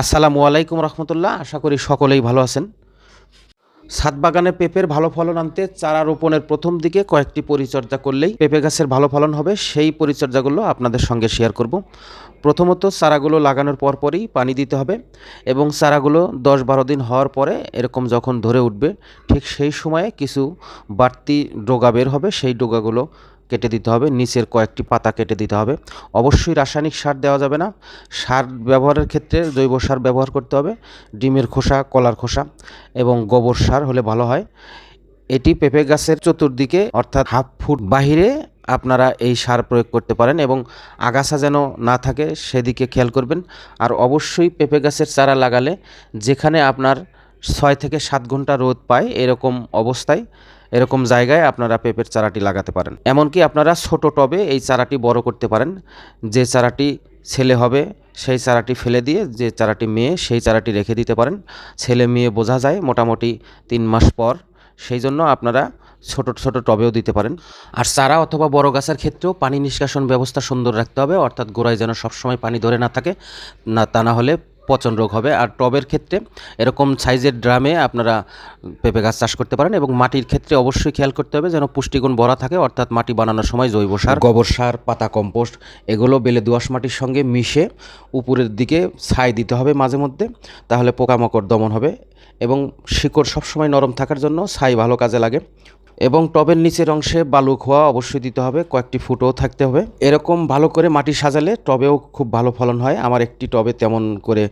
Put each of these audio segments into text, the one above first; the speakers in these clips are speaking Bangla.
আসসালামু আলাইকুম রহমতুল্লাহ, আশা করি সকলেই ভালো আছেন। ছাদ বাগানে পেঁপের ভালো ফলন আনতে চারা রোপণের প্রথম দিকে কয়েকটি পরিচর্যা করলেই পেঁপে গাছের ভালো ফলন হবে, সেই পরিচর্যাগুলো আপনাদের সঙ্গে শেয়ার করব। প্রথমত চারাগুলো লাগানোর পরপরই পানি দিতে হবে এবং চারাগুলো দশ বারো দিন হওয়ার পরে এরকম যখন ধরে উঠবে, ঠিক সেই সময়ে কিছু বাড়তি ডোগা বের হবে, সেই ডোগাগুলো কেটে দিতে হবে, নিচের কয়েকটি পাতা কেটে দিতে হবে। অবশ্যই রাসায়নিক সার দেওয়া যাবে না। সার ব্যবহারের ক্ষেত্রে জৈব সার ব্যবহার করতে হবে, ডিমের খোসা, কলার খোসা এবং গোবর সার হলে ভালো হয়। এটি পেঁপে গাছের চতুর্দিকে অর্থাৎ হাফ ফুট বাহিরে আপনারা এই সার প্রয়োগ করতে পারেন এবং আগাছা যেন না থাকে সেদিকে খেয়াল করবেন। আর অবশ্যই পেঁপে গাছের চারা লাগালে যেখানে আপনার ছয় থেকে সাত ঘণ্টা রোদ পায় এরকম অবস্থায়, এরকম জায়গায় আপনারা পেঁপের চারাটি লাগাতে পারেন। এমনকি আপনারা ছোট টবে এই চারাটি বড় করতে পারেন। যে চারাটি ছেলে হবে, সেই চারাটি ফেলে দিয়ে যে চারাটি মেয়ে, সেই চারাটি রেখে দিতে পারেন। ছেলে মেয়ে বোঝা যায় মোটামুটি তিন মাস পর, সেই জন্য আপনারা ছোট ছোট টবেও দিতে পারেন। আর চারা অথবা বড় গাছের ক্ষেত্রেও পানি নিষ্কাশন ব্যবস্থা সুন্দর রাখতে হবে। অর্থাৎ গোড়ায় যেন সবসময় পানি ধরে না থাকে, না, তা না হলে পচন রোগ হবে। আর টবের ক্ষেত্রে এরকম সাইজের ড্রামে আপনারা পেঁপে গাছ চাষ করতে পারেন এবং মাটির ক্ষেত্রে অবশ্যই খেয়াল করতে হবে যেন পুষ্টিগুণ ভরা থাকে, অর্থাৎ মাটি বানানোর সময় জৈব সার, গোবর সার, পাতা কম্পোস্ট এগুলো বেলে দোআঁশ মাটির সঙ্গে মিশে উপরের দিকে ছাই দিতে হবে মাঝে মধ্যে, তাহলে পোকামাকড় দমন হবে এবং শিকড় সবসময় নরম থাকার জন্য ছাই ভালো কাজে লাগে। এবং টবের নিচের অংশে বালু খোয়া অবশ্যই দিতে হবে, কয়েকটি ফুটও থাকতে হবে। এরকম ভালো করে মাটি সাজালে টবেও খুব ভালো ফলন হয়। আমার একটি টবে তেমন করে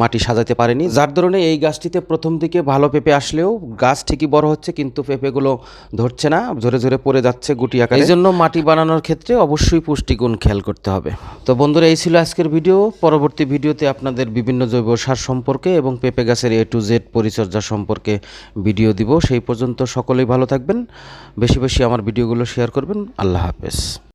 মাটি সাজাতে পারেনি। যার ধরনে এই গাছটিতে প্রথম দিকে ভালো পেঁপে আসলেও গাছ ঠিকই বড় হচ্ছে, কিন্তু পেঁপেগুলো ধরছে না, ঝরে ঝরে পড়ে যাচ্ছে গুটি আকারে। এই জন্য মাটি বানানোর ক্ষেত্রে অবশ্যই পুষ্টিগুণ খেয়াল করতে হবে। তো বন্ধুরা, এই ছিল আজকের ভিডিও। পরবর্তী ভিডিওতে আপনাদের বিভিন্ন জৈব সার সম্পর্কে এবং পেঁপে গাছের এ টু জেড পরিচর্যা সম্পর্কে ভিডিও দিব। সেই পর্যন্ত সকলেই ভালো থাকবেন। বেশি বেশি আমার ভিডিওগুলো শেয়ার করবেন। আল্লাহ হাফেজ।